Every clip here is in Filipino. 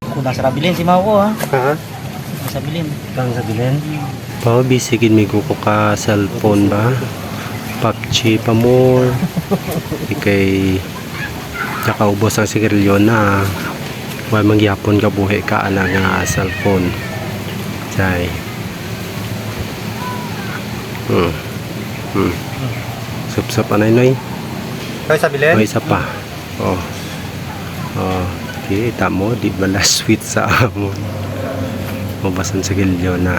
Kung nasa rabilin si Mau ko ha. Ha? Nasa bilin. Kang sa bilin? Pao, bisigin may guko ka cellphone ba? PUBG pa more. Ikay nakaubos ang sigarilyo na. Huwag mangyapon ka buhi ka ana nga cellphone. Chay. Hmm. Hmm. Sup-sup anay noy. Kaya sa bilin? May isa pa. Oh. Oh. Kita mo, di ba la sweet sa amon. Mabasan sa gilyo na.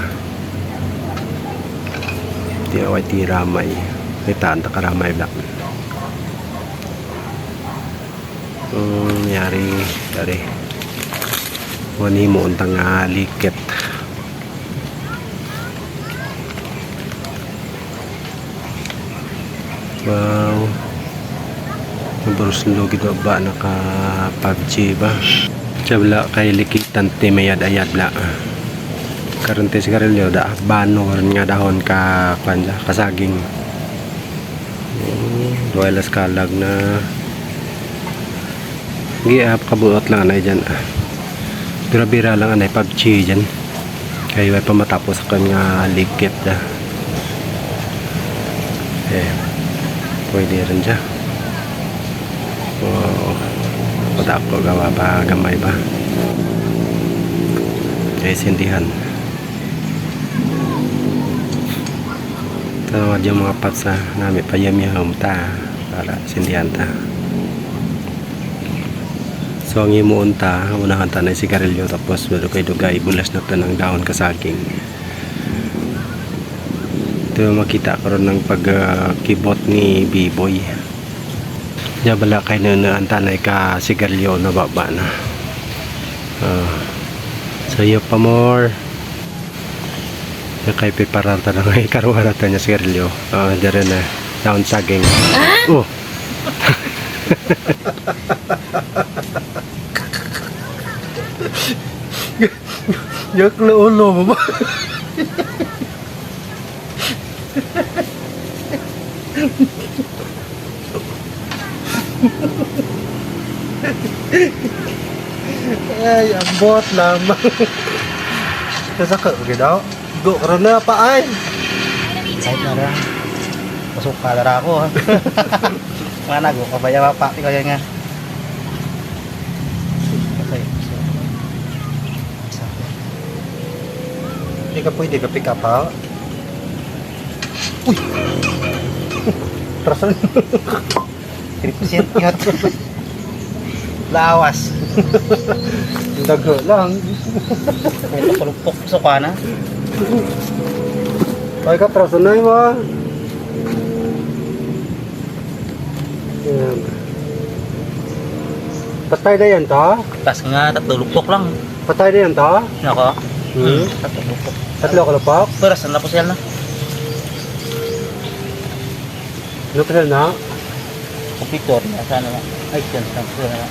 Di away ti ramay. May tanda ka ramay ba? Hmm, yari, yari. Wani mo untang nga liket. Wow. Barus logi do ba naka PUBG ba? Sabla kay likitan ti mayad ayad la. Karon ti sigarilyo da bano karon nga dahon ka kanja kasaging. Hmm, duelas kalag na Gi ap kabuot lang anay dyan. ah. Bira-bira lang anay PUBG dyan. Kaya way pa matapos ka nga ligit da. Eh, pwede rin dyan. Pada ako gawa pa gamay ba? Kaya sindihan. Tawad yung mga parts na namin payamyahom ta para sindihan ta. So ang imuon ta, unahan ta na sigarilyo tapos meron kay dugay bulas na ta ng dahon kasaging. Ito makita karon ng pagkibot ni B-Boy. Diya bala kay na naantanay ka sigarilyo na baba na. Ah. so iyo pa more. Kay piparata na ngay karuharata niya sigarilyo. Ah, uh, na down saging. Oh. Yak na ulo mo ba? Ay, ambot lamang. Kasa ka, okay daw? Go, karoon na pa ay. Kahit na ra. Pasok ka na ako ha. Mga nago, kabaya pa pa. Ikaw yan nga. Okay. Hindi ka pwede ka pick up ha? Uy! Trasan. 3% ingat. Lawas. Dago lang. Ito kulupok sa kana. Ay ka, traso na yun ha? Yan. Patay na yan to? Tas nga tatlo lupok lang. Patay na yan to? Nako. Hmm. Tatlo lupok. Tatlo ka lupak? Pero saan na po siya na? Ano na? Computer na sana na. Ay, dyan sa computer na.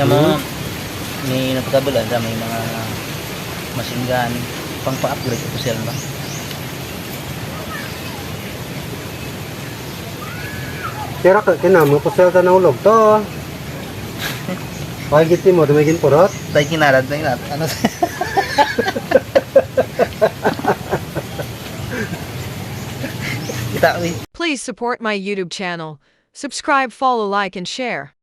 Yung mga may napagkabulan sa may mga machine gun pang pa-upgrade ko sila ba? Kira ka, kinamo, kusel ka na ulog to. Pagiti mo, dumigin purot. Tayo kinarad na yun at ano. Please support my YouTube channel. Subscribe, follow, like, and share.